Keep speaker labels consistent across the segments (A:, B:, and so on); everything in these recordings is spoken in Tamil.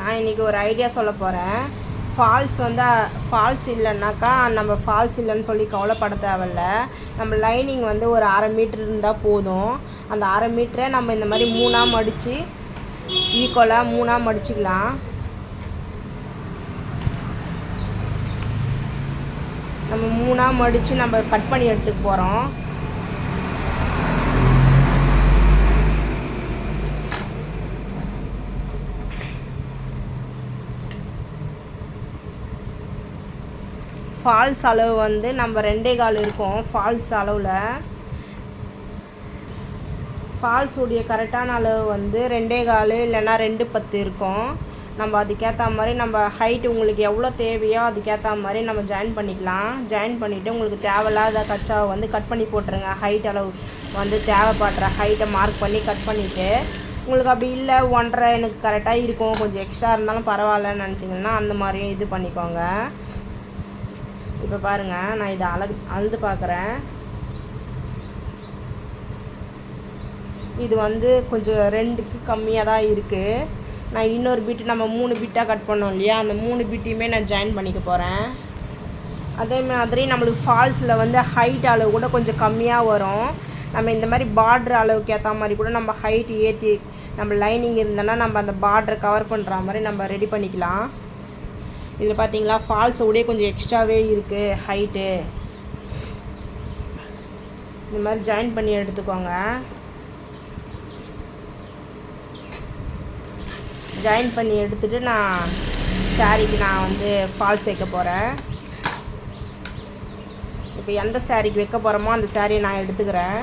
A: நான் இன்றைக்கி ஒரு ஐடியா சொல்ல போகிறேன் ஃபால்ஸ் வந்து ஃபால்ஸ் இல்லைன்னாக்கா நம்ம ஃபால்ஸ் இல்லைன்னு சொல்லி கவலைப்பட தேவையில்ல. நம்ம லைனிங் வந்து ஒரு அரை மீட்ரு இருந்தால் போதும். அந்த அரை மீட்டரை நம்ம இந்த மாதிரி மூணாக மடித்து ஈக்குவலாக மூணாக மடிச்சுக்கலாம். நம்ம மூணாக மடித்து நம்ம கட் பண்ணி எடுத்துக்க போகிறோம் ஃபால்ஸ் அளவு வந்து நம்ம ரெண்டே கால் இருக்கும் ஃபால்ஸ் அளவில். ஃபால்ஸ் உடைய கரெக்டான அளவு வந்து ரெண்டே கால் இல்லைன்னா ரெண்டு பத்து இருக்கும். நம்ம அதுக்கேற்ற மாதிரி நம்ம ஹைட் உங்களுக்கு எவ்வளோ தேவையோ அதுக்கேற்ற மாதிரி நம்ம ஜாயின் பண்ணிக்கலாம். ஜாயின் பண்ணிவிட்டு உங்களுக்கு தேவையில்லாத கச்சாவை வந்து கட் பண்ணி போட்டுருங்க. ஹைட் அளவு வந்து தேவைப்படுற ஹைட்டை மார்க் பண்ணி கட் பண்ணிவிட்டு உங்களுக்கு அப்படி இல்லை ஒன்றரை எனக்கு கரெக்டாக இருக்கும். கொஞ்சம் எக்ஸ்ட்ரா இருந்தாலும் பரவாயில்லன்னு நினச்சிங்கன்னா அந்த மாதிரியும் இது பண்ணிக்கோங்க. இப்போ பாருங்கள் நான் இதை அழகு அழுது பார்க்குறேன் இது வந்து கொஞ்சம் ரெண்டுக்கு கம்மியாக தான் இருக்குது நான் இன்னொரு பீட்டு நம்ம மூணு பீட்டாக கட் பண்ணோம் இல்லையா? அந்த மூணு பீட்டையுமே நான் ஜாயின் பண்ணிக்க போகிறேன் அதே மாதிரி நம்மளுக்கு ஃபால்ஸில் வந்து ஹைட் அளவு கூட கொஞ்சம் கம்மியாக வரும். நம்ம இந்த மாதிரி பார்ட்ரு அளவுக்கு ஏற்ற மாதிரி கூட நம்ம ஹைட் ஏற்றி நம்ம லைனிங் இருந்தோன்னா நம்ம அந்த பார்ட்ரை கவர் பண்ணுற மாதிரி நம்ம ரெடி பண்ணிக்கலாம். இதில் பார்த்தீங்களா ஃபால்ஸை விட கொஞ்சம் எக்ஸ்ட்ராவே இருக்குது ஹைட்டு இந்த மாதிரி ஜாயின் பண்ணி எடுத்துக்கோங்க. ஜாயின் பண்ணி எடுத்துகிட்டு நான் சாரீக்கு நான் வந்து ஃபால்ஸ் வைக்க போகிறேன் இப்போ எந்த சாரீக்கு வைக்க போகிறோமோ அந்த சாரியை நான் எடுத்துக்கிறேன்.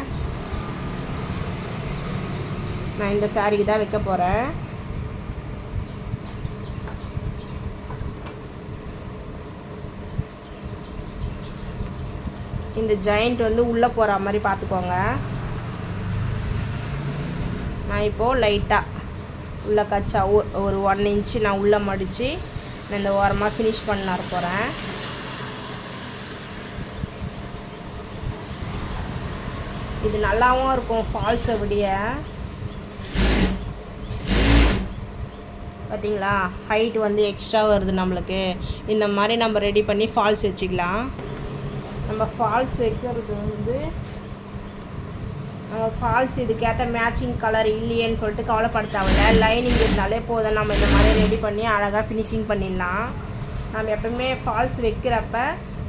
A: நான் இந்த சாரீக்கு தான் வைக்க போகிறேன் இந்த ஜாயிண்ட் வந்து உள்ளே போகிற மாதிரி பார்த்துக்கோங்க. நான் இப்போது லைட்டாக உள்ளே கச்சா ஒரு ஒன் இன்ச்சு நான் உள்ளே மடித்து நான் இந்த ஓரமாக ஃபினிஷ் பண்ண போகிறேன் இது நல்லாவும் இருக்கும் ஃபால்ஸை அப்படியே. பார்த்தீங்களா ஹைட் வந்து எக்ஸ்ட்ரா வருது நம்மளுக்கு. இந்த மாதிரி நம்ம ரெடி பண்ணி ஃபால்ஸ் வச்சுக்கலாம். நம்ம ஃபால்ஸ் வைக்கிறது வந்து நம்ம ஃபால்ஸ் இதுக்கேற்ற மேட்சிங் கலர் இல்லையேன்னு சொல்லிட்டு கவலைப்பட தேவையில்ல லைனிங் இருந்தாலே போதும். நம்ம இந்த மாதிரி ரெடி பண்ணி அழகாக ஃபினிஷிங் பண்ணிடலாம். நம்ம எப்பவுமே ஃபால்ஸ் வைக்கிறப்ப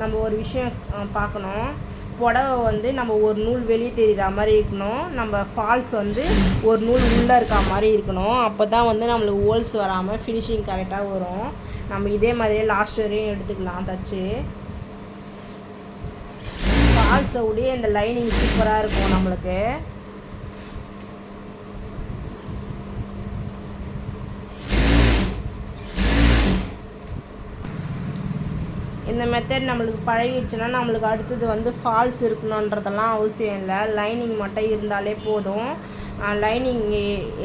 A: நம்ம ஒரு விஷயம் பார்க்கணும். புடவை வந்து நம்ம ஒரு நூல் வெளியே தெரிகிற மாதிரி இருக்கணும். நம்ம ஃபால்ஸ் வந்து ஒரு நூல் உள்ளே இருக்க மாதிரி இருக்கணும். அப்போ தான் வந்து நம்மளுக்கு ஹோல்ஸ் வராமல் ஃபினிஷிங் கரெக்டாக வரும். நம்ம இதே மாதிரியே லாஸ்ட் வரையும் எடுத்துக்கலாம் தச்சு. ஃபால்ஸை உடைய இந்த லைனிங் சூப்பராக இருக்கும் நம்மளுக்கு. இந்த மெத்தட் நம்மளுக்கு பழகிடுச்சுன்னா நம்மளுக்கு அடுத்தது வந்து ஃபால்ஸ் இருக்கணுன்றதெல்லாம் அவசியம் இல்லை. லைனிங் மட்டும் இருந்தாலே போதும். லைனிங்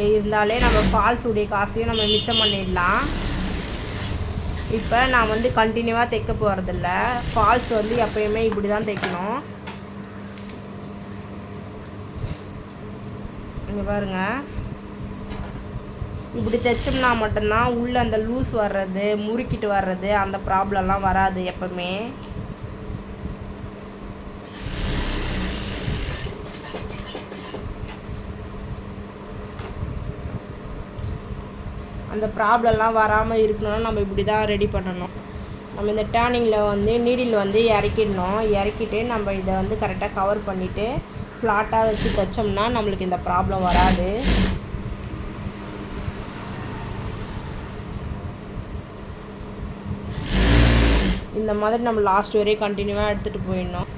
A: இருந்தாலே நம்ம ஃபால்ஸ் உடைய காசையும் நம்ம மிச்சம் பண்ணிடலாம். இப்போ நான் வந்து கண்டினியூவாக தைக்க போகிறதில்ல ஃபால்ஸ் வந்து எப்பயுமே இப்படி தான் தைக்கணும். இங்கே பாருங்க. இப்படி தைச்சோம்னா மட்டும்தான் உள்ளே அந்த லூஸ் வர்றது முறுக்கிட்டு வர்றது அந்த ப்ராப்ளம்லாம் வராது எப்பவுமே. அந்த ப்ராப்ளம்லாம் வராமல் இருக்கணும்னா நம்ம இப்படி தான் ரெடி பண்ணணும். நம்ம இந்த டேர்னிங்கில் வந்து நீடில் வந்து இறக்கிடணும். இறக்கிட்டு நம்ம இதை வந்து கரெக்டாக கவர் பண்ணிவிட்டு ஃப்ளாட்டாக வச்சு தைச்சோம்னா நம்மளுக்கு இந்த ப்ராப்ளம் வராது. இந்த மாதிரி நம்ம லாஸ்ட் வரையும் கண்டினியூவாக எடுத்துகிட்டு போயிடணும்.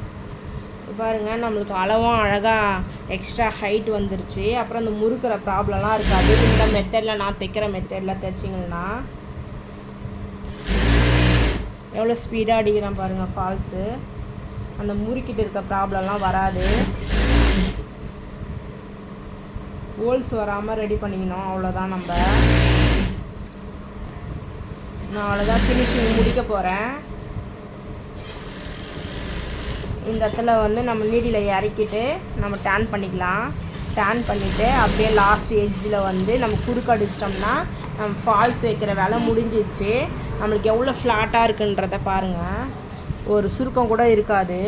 A: பாருங்கள் நம்மளுக்கு அளவும் அழகாக எக்ஸ்ட்ரா ஹைட் வந்துருச்சு. அப்புறம் அந்த முறுக்கிற ப்ராப்ளம்லாம் இருக்காது இந்த மெத்தடில் நான் தைக்கிற மெத்தடில் தைச்சிங்கன்னா எவ்வளோ ஸ்பீடாக அடிக்கிறேன் பாருங்கள் ஃபால்ஸு அந்த முறுக்கிட்டு இருக்க ப்ராப்ளம்லாம் வராது. ஹோல்ஸ் வராமல் ரெடி பண்ணிக்கணும் அவ்வளோதான் நம்ம. நான் அவ்வளோதான் ஃபினிஷிங் முடிக்க போகிறேன் இந்த இடத்துல வந்து நம்ம நீடியில் இறக்கிட்டு நம்ம டேன் பண்ணிக்கலாம். டேன் பண்ணிவிட்டு அப்படியே லாஸ்ட் எஜ்ஜில் வந்து நம்ம குறுக்க அடிச்சிட்டோம்னா நம்ம ஃபால்ஸ் வைக்கிற வேலை முடிஞ்சிச்சு நம்மளுக்கு எவ்வளோ ஃப்ளாட்டாக இருக்குன்றத பாருங்கள் ஒரு சுருக்கம் கூட இருக்காது.